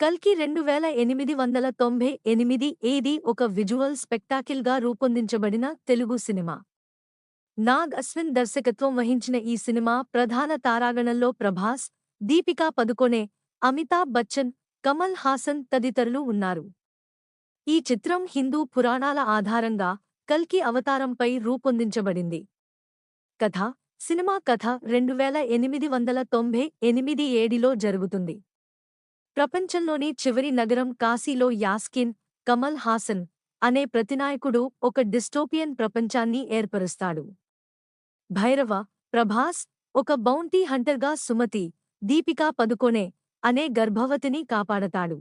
కల్కి రెండు వేల ఎనిమిది వందల తొంభై ఎనిమిది ఏది ఒక విజువల్ స్పెక్టాకిల్గా రూపొందించబడిన తెలుగు సినిమా. నాగ్ అశ్విన్ దర్శకత్వం వహించిన ఈ సినిమా ప్రధాన తారాగణంలో ప్రభాస్ దీపికా పదుకొనే అమితాబ్ బచ్చన్ కమల్ హాసన్ తదితరులు ఉన్నారు. ఈ చిత్రం హిందూ పురాణాల ఆధారంగా కల్కి అవతారంపై రూపొందించబడింది. కథ సినిమా కథ రెండు వేల ఎనిమిది వందల తొంభై ఎనిమిది ఏడిలో జరుగుతుంది. ప్రపంచంలోని చివరి నగరం కాశీలో యాస్కిన్ కమల్ హాసన్ అనే ప్రతినాయకుడు ఒక డిస్టోపియన్ ప్రపంచాన్ని ఏర్పరుస్తాడు. భైరవ ప్రభాస్ ఒక బౌంటీ హంటర్గా సుమతి దీపికా పదుకొనే అనే గర్భవతిని కాపాడతాడు.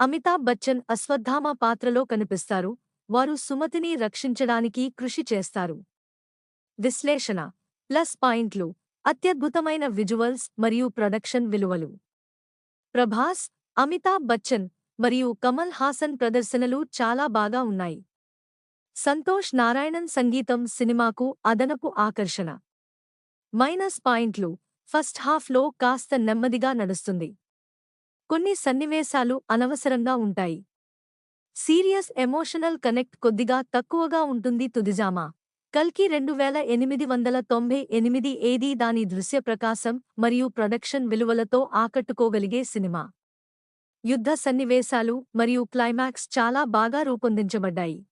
అమితాబ్ బచ్చన్ అశ్వత్థామ పాత్రలో కనిపిస్తారు వారు సుమతిని రక్షించడానికి కృషి చేస్తారు. విశ్లేషణ ప్లస్ పాయింట్లు అత్యద్భుతమైన విజువల్స్ మరియు ప్రొడక్షన్ విలువలు. ప్రభాస్ అమితాబ్ బచ్చన్ మరియు కమల్ హాసన్ ప్రదర్శనలు చాలా బాగా ఉన్నాయి. సంతోష్ నారాయణన్ సంగీతం సినిమాకు అదనపు ఆకర్షణ. మైనస్ పాయింట్లు ఫస్ట్ హాఫ్లో కాస్త నెమ్మదిగా నడుస్తుంది. కొన్ని సన్నివేశాలు అనవసరంగా ఉంటాయి. సీరియస్ ఎమోషనల్ కనెక్ట్ కొద్దిగా తక్కువగా ఉంటుంది తుదిజామా. కల్కి రెండు వేల ఎనిమిది వందల తొంభై ఎనిమిది ఏది దాని దృశ్య ప్రకాశం మరియు ప్రొడక్షన్ విలువలతో ఆకట్టుకోగలిగే సినిమా. యుద్ధ సన్నివేశాలు మరియు క్లైమాక్స్ చాలా బాగా రూపొందించబడ్డాయి.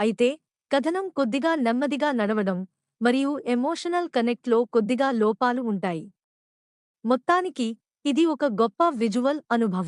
అయితే కథనం కొద్దిగా నెమ్మదిగా నడవడం మరియు ఎమోషనల్ కనెక్ట్లో కొద్దిగా లోపాలు ఉంటాయి. మొత్తానికి ఇది ఒక గొప్ప విజువల్ అనుభవం.